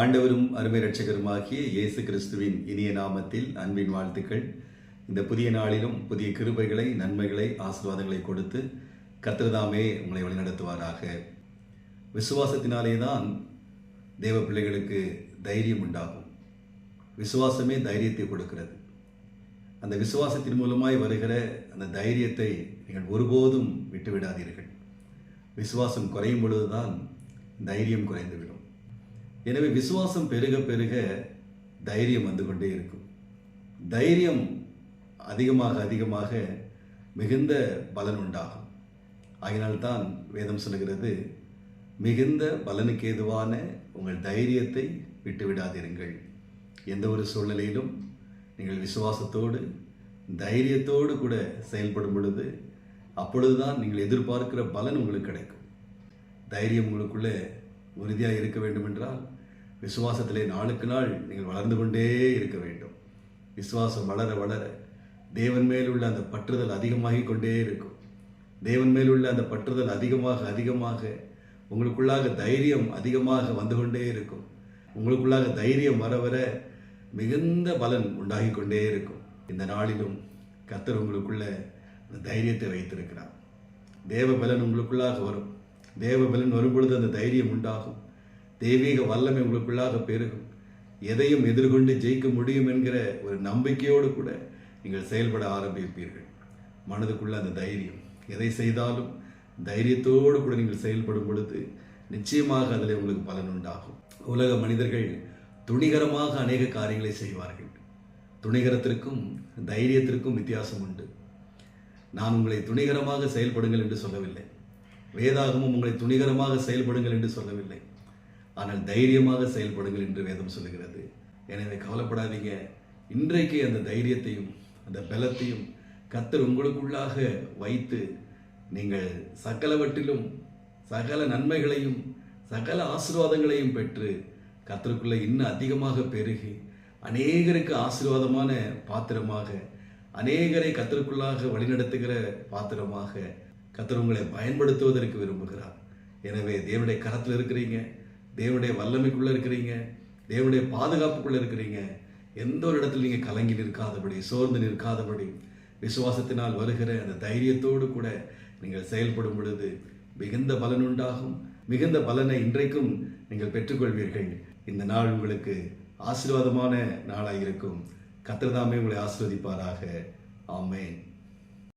ஆண்டவரும் அருமை ரட்சகருமாகிய இயேசு கிறிஸ்துவின் இனிய நாமத்தில் அன்பின் வாழ்த்துக்கள். இந்த புதிய நாளிலும் புதிய கிருபைகளை நன்மைகளை ஆசீர்வாதங்களை கொடுத்து கத்திரதாமே உங்களை வழிநடத்துவாராக. விசுவாசத்தினாலே தான் தேவ பிள்ளைகளுக்கு தைரியம் உண்டாகும். விசுவாசமே தைரியத்தை கொடுக்கிறது. அந்த விசுவாசத்தின் மூலமாய் வருகிற அந்த தைரியத்தை நீங்கள் ஒருபோதும் விட்டுவிடாதீர்கள். விசுவாசம் குறையும் பொழுதுதான் தைரியம் குறைந்துவிடும். எனவே விசுவாசம் பெருக பெருக தைரியம் வந்து கொண்டே இருக்கும். தைரியம் அதிகமாக அதிகமாக மிகுந்த பலன் உண்டாகும். ஆகினால்தான் வேதம் சொல்கிறது மிகுந்த பலனுக்கு ஏதுவான உங்கள் தைரியத்தை விட்டுவிடாதிருங்கள் எந்த ஒரு சூழ்நிலையிலும் நீங்கள் விசுவாசத்தோடு தைரியத்தோடு கூட செயல்படும் பொழுது அப்பொழுதுதான் நீங்கள் எதிர்பார்க்கிற பலன் உங்களுக்கு கிடைக்கும். தைரியம் உங்களுக்குள்ளே உறுதியாக இருக்க வேண்டும் என்றால் விசுவாசத்திலே நாளுக்கு நாள் நீங்கள் வளர்ந்து கொண்டே இருக்க வேண்டும். விசுவாசம் வளர வளர தேவன் மேல் உள்ள அந்த பற்றுதல் அதிகமாகி கொண்டே இருக்கும். தேவன் மேல் உள்ள அந்த பற்றுதல் அதிகமாக அதிகமாக உங்களுக்குள்ளாக தைரியம் அதிகமாக வந்து கொண்டே இருக்கும். உங்களுக்குள்ளாக தைரியம் வர வர மிகுந்த பலன் உண்டாகி கொண்டே இருக்கும். இந்த நாளிலும் கத்தர் உங்களுக்குள்ள அந்த தைரியத்தை வைத்திருக்கிறார். தேவ பலன் உங்களுக்குள்ளாக வரும். தேவபலன் வரும்பொழுது அந்த தைரியம் உண்டாகும். தெய்வீக வல்லமை உங்களுக்குள்ளாக பெருகும். எதையும் எதிர்கொண்டு ஜெயிக்க முடியும் என்கிற ஒரு நம்பிக்கையோடு கூட நீங்கள் செயல்பட ஆரம்பிப்பீர்கள். மனதுக்குள்ள அந்த தைரியம். எதை செய்தாலும் தைரியத்தோடு கூட நீங்கள் செயல்படும் பொழுது நிச்சயமாக அதில் உங்களுக்கு பலன் உண்டாகும். உலக மனிதர்கள் துணிகரமாக அநேக காரியங்களை செய்வார்கள். துணிகரத்திற்கும் தைரியத்திற்கும் வித்தியாசம் உண்டு. நான் உங்களை துணிகரமாக செயல்படுங்கள் என்று சொல்லவில்லை. வேதாகமும் உங்களை துணிகரமாக செயல்படுங்கள் என்று சொல்லவில்லை. ஆனால் தைரியமாக செயல்படுங்கள் என்று வேதம் சொல்லுகிறது. எனவே கவலைப்படாதீங்க. இன்றைக்கு அந்த தைரியத்தையும் அந்த பலத்தையும் கத்தர் உங்களுக்குள்ளாக வைத்து நீங்கள் சகலவற்றிலும் சகல நன்மைகளையும் சகல ஆசீர்வாதங்களையும் பெற்று கத்தருக்குள்ளே இன்னும் அதிகமாக பெருகி அநேகருக்கு ஆசீர்வாதமான பாத்திரமாக அநேகரை கத்தருக்குள்ளாக வழிநடத்துகிற பாத்திரமாக கத்தர் உங்களை பயன்படுத்துவதற்கு விரும்புகிறார். எனவே தேவனுடைய கரத்தில் இருக்கிறீங்க. தேவனுடைய வல்லமைக்குள்ளே இருக்கிறீங்க. தேவனுடைய பாதுகாப்புக்குள்ளே இருக்கிறீங்க. எந்த ஒரு இடத்துல நீங்கள் கலங்கி நிற்காதபடி சோர்ந்து நிற்காதபடி விசுவாசத்தினால் வருகிற அந்த தைரியத்தோடு கூட நீங்கள் செயல்படும் பொழுது மிகுந்த பலன் உண்டாகும். மிகுந்த பலனை இன்றைக்கும் நீங்கள் பெற்றுக்கொள்வீர்கள். இந்த நாள் உங்களுக்கு ஆசீர்வாதமான நாளாக இருக்கும். கத்திரதாமே உங்களை ஆசிர்வதிப்பாராக. ஆமேன்.